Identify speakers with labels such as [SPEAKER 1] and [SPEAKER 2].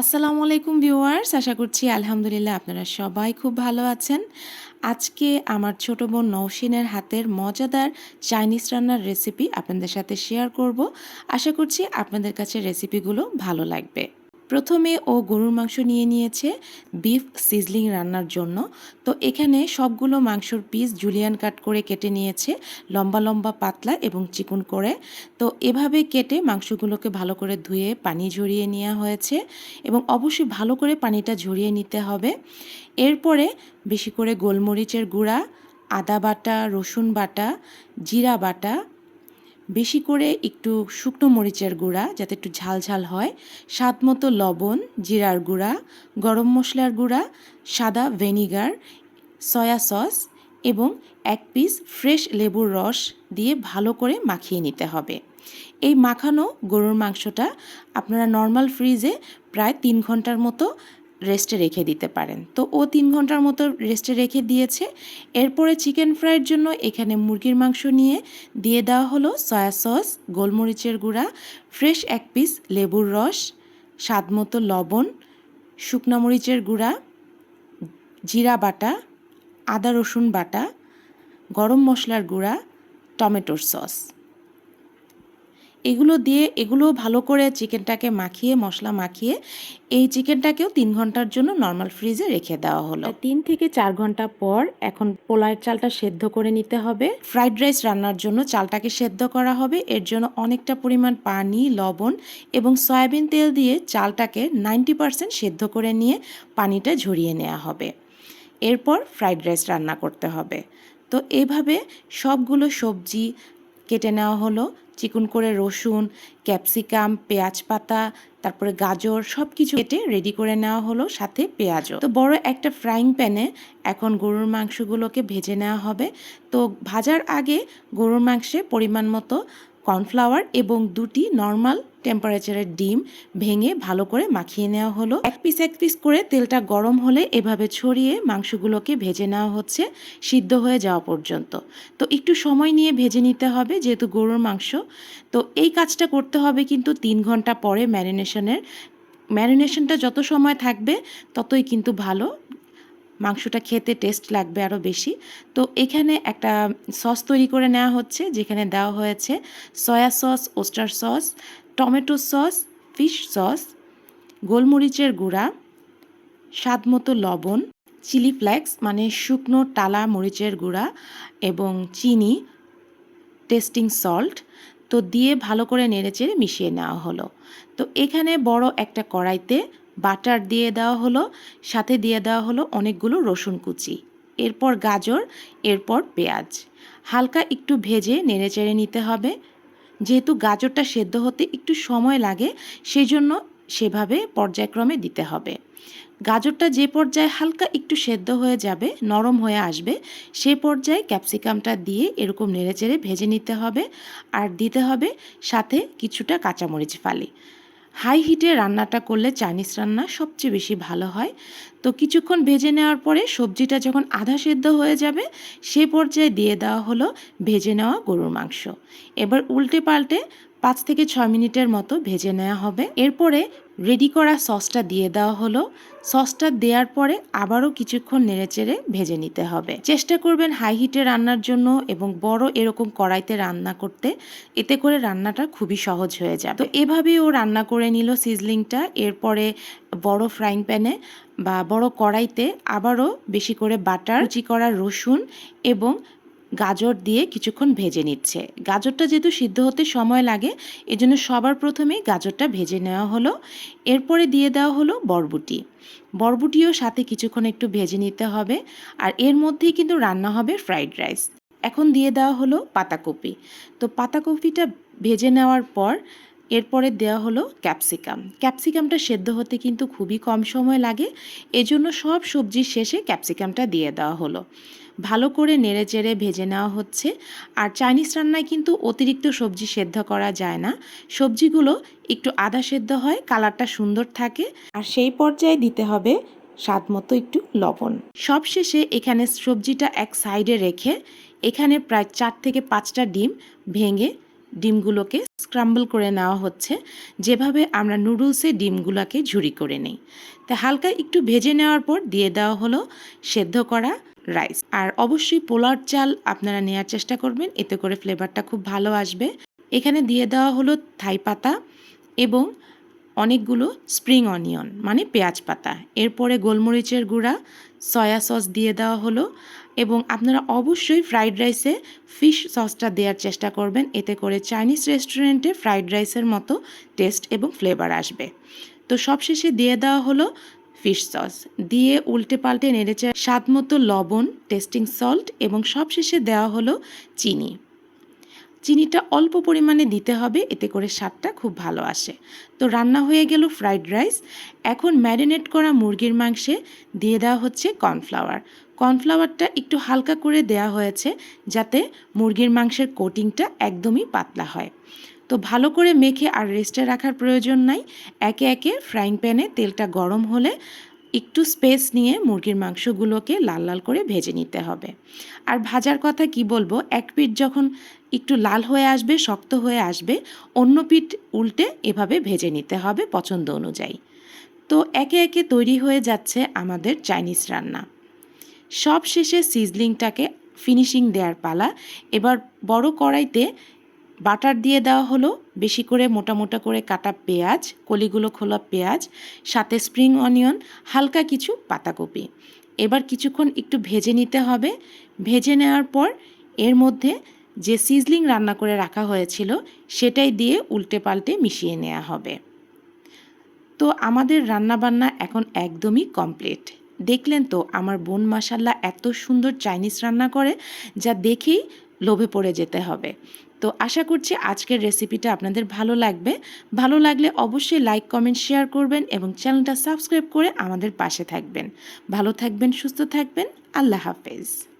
[SPEAKER 1] আসসালামু আলাইকুম ভিউয়ার্স, আশা করছি আলহামদুলিল্লাহ আপনারা সবাই খুব ভালো আছেন। আজকে আমার ছোট বোন নৌসিনের হাতের মজাদার চাইনিজ রান্নার রেসিপি আপনাদের সাথে শেয়ার করব। আশা করছি আপনাদের কাছে রেসিপিগুলো ভালো লাগবে। প্রথমে ও গরুর মাংস নিয়ে নিয়েছে বিফ সিজলিং রান্নার জন্য। তো এখানে সবগুলো মাংসর পিস জুলিয়ান কাট করে কেটে নিয়েছে, লম্বা লম্বা পাতলা এবং চিকন করে। তো এভাবে কেটে মাংসগুলোকে ভালো করে ধুয়ে পানি ঝরিয়ে নেওয়া হয়েছে এবং অবশ্যই ভালো করে পানিটা ঝরিয়ে নিতে হবে। এরপরে বেশি করে গোলমরিচের গুঁড়া, আদা বাটা, রসুন বাটা, জিরা বাটা বেশি করে একটু শুকনো মরিচের গুঁড়া যাতে একটু ঝাল ঝাল হয়। স্বাদ মতো লবণ, জিরার গুঁড়া, গরম মশলার গুঁড়া, সাদা ভেনিগার, সয়া সস এবং এক পিস ফ্রেশ লেবুর রস দিয়ে ভালো করে মাখিয়ে নিতে হবে। এই মাখানো গরুর মাংসটা আপনারা নর্মাল ফ্রিজে প্রায় তিন ঘণ্টার মতো রেস্টে রেখে দিতে পারেন। তো ও তিন ঘণ্টার মতো রেস্টে রেখে দিয়েছে। এরপরে চিকেন ফ্রাইয়ের জন্য এখানে মুরগির মাংস নিয়ে দিয়ে দেওয়া হলো সয়া সস গোলমরিচের গুঁড়া ফ্রেশ এক পিস লেবুর রস, স্বাদ মতো লবণ, শুকনো মরিচের গুঁড়া, জিরা বাটা, আদা রসুন বাটা, গরম মশলার গুঁড়া, টমেটোর সস এগুলো দিয়ে এগুলো ভালো করে চিকেনটাকে মাখিয়ে মশলা মাখিয়ে এই চিকেনটাকেও তিন ঘণ্টার জন্য নর্মাল ফ্রিজে রেখে দেওয়া হলো। তিন থেকে চার ঘণ্টা পর এখন পোলায়ের চালটা সেদ্ধ করে নিতে হবে। ফ্রাইড রাইস রান্নার জন্য চালটাকে সেদ্ধ করা হবে। এর জন্য অনেকটা পরিমাণ পানি লবণ এবং সয়াবিন তেল দিয়ে চালটাকে নাইনটি পারসেন্ট সেদ্ধ করে নিয়ে পানিটা ঝরিয়ে নেওয়া হবে। এরপর ফ্রাইড রাইস রান্না করতে হবে। তো এভাবে সবগুলো সবজি কেটে নেওয়া হলো। চিকন করে রসুন, ক্যাপসিকাম, পেঁয়াজ পাতা, তারপরে গাজর সব কিছু কেটে রেডি করে নেওয়া হলো সাথে পেঁয়াজও। তো বড় একটা ফ্রাইং প্যানে এখন গরুর মাংসগুলোকে ভেজে নেওয়া হবে। তো ভাজার আগে গরুর মাংসে পরিমাণ মতো কর্নফ্লাওয়ার এবং দুটি নর্মাল টেম্পারেচারের ডিম ভেঙে ভালো করে মাখিয়ে নেওয়া হলো। এক পিস এক পিস করে তেলটা গরম হলে এভাবে ছড়িয়ে মাংসগুলোকে ভেজে নেওয়া হচ্ছে সিদ্ধ হয়ে যাওয়া পর্যন্ত। তো একটু সময় নিয়ে ভেজে নিতে হবে যেহেতু গরুর মাংস। তো এই কাজটা করতে হবে কিন্তু তিন ঘণ্টা পরে ম্যারিনেশনের। ম্যারিনেশনটা যত সময় থাকবে ততই কিন্তু ভালো। মাংসটা খেতে টেস্ট লাগবে আরও বেশি। তো এখানে একটা সস তৈরি করে নেওয়া হচ্ছে, যেখানে দেওয়া হয়েছে soya sauce oyster sauce tomato sauce fish sauce গোলমরিচের গুঁড়া, স্বাদ মতো লবণ চিলি ফ্লেক্স মানে শুকনো টালা মরিচের গুঁড়া এবং চিনি টেস্টিং সল্ট তো দিয়ে ভালো করে নেড়েচেড়ে মিশিয়ে নেওয়া হলো। তো এখানে বড় একটা কড়াইতে বাটার দিয়ে দেওয়া হলো, সাথে দিয়ে দেওয়া হলো অনেকগুলো রসুন কুচি। এরপর গাজর, এরপর পেঁয়াজ। হালকা একটু ভেজে নেড়েচেড়ে নিতে হবে। যেহেতু গাজরটা সেদ্ধ হতে একটু সময় লাগে সেই জন্য সেভাবে পর্যায়ক্রমে দিতে হবে। গাজরটা যে পর্যায়ে হালকা একটু সেদ্ধ হয়ে যাবে, নরম হয়ে আসবে, সে পর্যায়ে ক্যাপসিকামটা দিয়ে এরকম নেড়েচেড়ে ভেজে নিতে হবে। আর দিতে হবে সাথে কিছুটা কাঁচামরিচ ফালি। হাই হিটে রান্নাটা করলে চাইনিজ রান্না সবচেয়ে বেশি ভালো হয়। তো কিছুক্ষণ ভেজে নেওয়ার পরে সবজিটা যখন আধা সেদ্ধ হয়ে যাবে, সে পর্যায়ে দিয়ে দেওয়া হলো ভেজে নেওয়া গরুর মাংস। এবার উল্টে পাল্টে পাঁচ থেকে ছয় মিনিটের মতো ভেজে নেওয়া হবে। এরপরে রেডি করা সসটা দিয়ে দেওয়া হলো। সসটা দেওয়ার পরে আবারও কিছুক্ষণ নেড়েচেড়ে ভেজে নিতে হবে। চেষ্টা করবেন হাই হিটে রান্নার জন্য এবং বড় এরকম কড়াইতে রান্না করতে। এতে করে রান্নাটা খুবই সহজ হয়ে যাবে। তো এভাবেই ও রান্না করে নিল সিজলিংটা এরপরে বড় ফ্রাইং প্যানে বা বড় কড়াইতে আবারও বেশি করে বাটার কুচি করা রসুন এবং গাজর দিয়ে কিছুক্ষণ ভেজে নিচ্ছে। গাজরটা যেহেতু সিদ্ধ হতে সময় লাগে, এজন্য সবার প্রথমেই গাজরটা ভেজে নেওয়া হলো। এরপরে দিয়ে দেওয়া হলো বরবুটি। বরবুটিও সাথে কিছুক্ষণ একটু ভেজে নিতে হবে আর এর মধ্যেই কিন্তু রান্না হবে ফ্রাইড রাইস। এখন দিয়ে দেওয়া হলো পাতাকপি। তো পাতাকপিটা ভেজে নেওয়ার পর এরপরে দেওয়া হলো ক্যাপসিকাম। ক্যাপসিকামটা সেদ্ধ হতে কিন্তু খুবই কম সময় লাগে, এজন্য সব সবজির শেষে ক্যাপসিকামটা দিয়ে দেওয়া হলো। ভালো করে নেড়ে চেড়ে ভেজে নেওয়া হচ্ছে। আর চাইনিজ রান্নায় কিন্তু অতিরিক্ত সবজি সেদ্ধ করা যায় না। সবজিগুলো একটু আদা সেদ্ধ হয়, কালারটা সুন্দর থাকে। আর সেই পর্যায়ে দিতে হবে স্বাদ মতো একটু লবণ। সবশেষে এখানে সবজিটা এক সাইডে রেখে এখানে প্রায় চার থেকে পাঁচটা ডিম ভেঙে ডিমগুলোকে স্ক্রাম্বল করে নেওয়া হচ্ছে। যেভাবে আমরা নুডলসে ডিমগুলোকে ঝুরি করে নেই। তা হালকা একটু ভেজে নেওয়ার পর দিয়ে দেওয়া হলো সেদ্ধ করা রাইস আর অবশ্যই পোলার চাল আপনারা নেওয়ার চেষ্টা করবেন, এতে করে ফ্লেভারটা খুব ভালো আসবে। এখানে দিয়ে দেওয়া হলো থাই পাতা এবং অনেকগুলো স্প্রিং অনিয়ন মানে পেঁয়াজ পাতা। এরপরে গোলমরিচের গুঁড়া সয়া সস দিয়ে দেওয়া হলো এবং আপনারা অবশ্যই ফ্রাইড রাইসে ফিশ সসটা দেওয়ার চেষ্টা করবেন, এতে করে চাইনিজ রেস্টুরেন্টে ফ্রাইড রাইসের মতো টেস্ট এবং ফ্লেভার আসবে। তো সবশেষে দিয়ে দেওয়া হলো ফিশ সস। দিয়ে উল্টে পাল্টে নেড়েচে স্বাদ মতো লবণ, টেস্টিং সল্ট এবং সবশেষে দেওয়া হলো চিনি। চিনিটা অল্প পরিমাণে দিতে হবে, এতে করে স্বাদটা খুব ভালো আসে। তো রান্না হয়ে গেল ফ্রাইড রাইস। এখন ম্যারিনেট করা মুরগির মাংসে দিয়ে দেওয়া হচ্ছে কর্নফ্লাওয়ার। কর্নফ্লাওয়ারটা একটু হালকা করে দেওয়া হয়েছে, যাতে মুরগির মাংসের কোটিংটা একদমই পাতলা হয়। তো ভালো করে মেখে আর রেস্টে রাখার প্রয়োজন নাই। একে একে ফ্রাইং প্যানে তেলটা গরম হলে একটু স্পেস নিয়ে মুরগির মাংসগুলোকে লাল লাল করে ভেজে নিতে হবে। আর ভাজার কথা কি বলব? এক পিঠ যখন একটু লাল হয়ে আসবে, শক্ত হয়ে আসবে, অন্য পিঠ উল্টে এভাবে ভেজে নিতে হবে পছন্দ অনুযায়ী। তো একে একে তৈরি হয়ে যাচ্ছে আমাদের চাইনিজ রান্না। সব শেষে সিজলিংটাকে ফিনিশিং দেওয়ার পালা। এবার বড় কড়াইতে বাটার দিয়ে দেওয়া হলো, বেশি করে মোটা মোটা করে কাটা পেঁয়াজ, কলিগুলো খোলা পেঁয়াজ, সাথে স্প্রিং অনিয়ন, হালকা কিছু পাতাকপি। এবার কিছুক্ষণ একটু ভেজে নিতে হবে। ভেজে নেওয়ার পর এর মধ্যে যে সিজলিং রান্না করে রাখা হয়েছিল, সেটাই দিয়ে উল্টে পাল্টে মিশিয়ে নেওয়া হবে। তো আমাদের রান্নাবান্না এখন একদমই কমপ্লিট। দেখলেন তো, আমার বোন মাসাল্লা এত সুন্দর চাইনিজ রান্না করে, যা দেখেই লোভে পড়ে যেতে হবে। তো আশা করছি আজকের রেসিপিটা আপনাদের ভালো লাগবে। ভালো লাগলে অবশ্যই লাইক কমেন্ট শেয়ার করবেন এবং চ্যানেলটা সাবস্ক্রাইব করে আমাদের পাশে থাকবেন। ভালো থাকবেন, সুস্থ থাকবেন। আল্লাহ হাফেজ।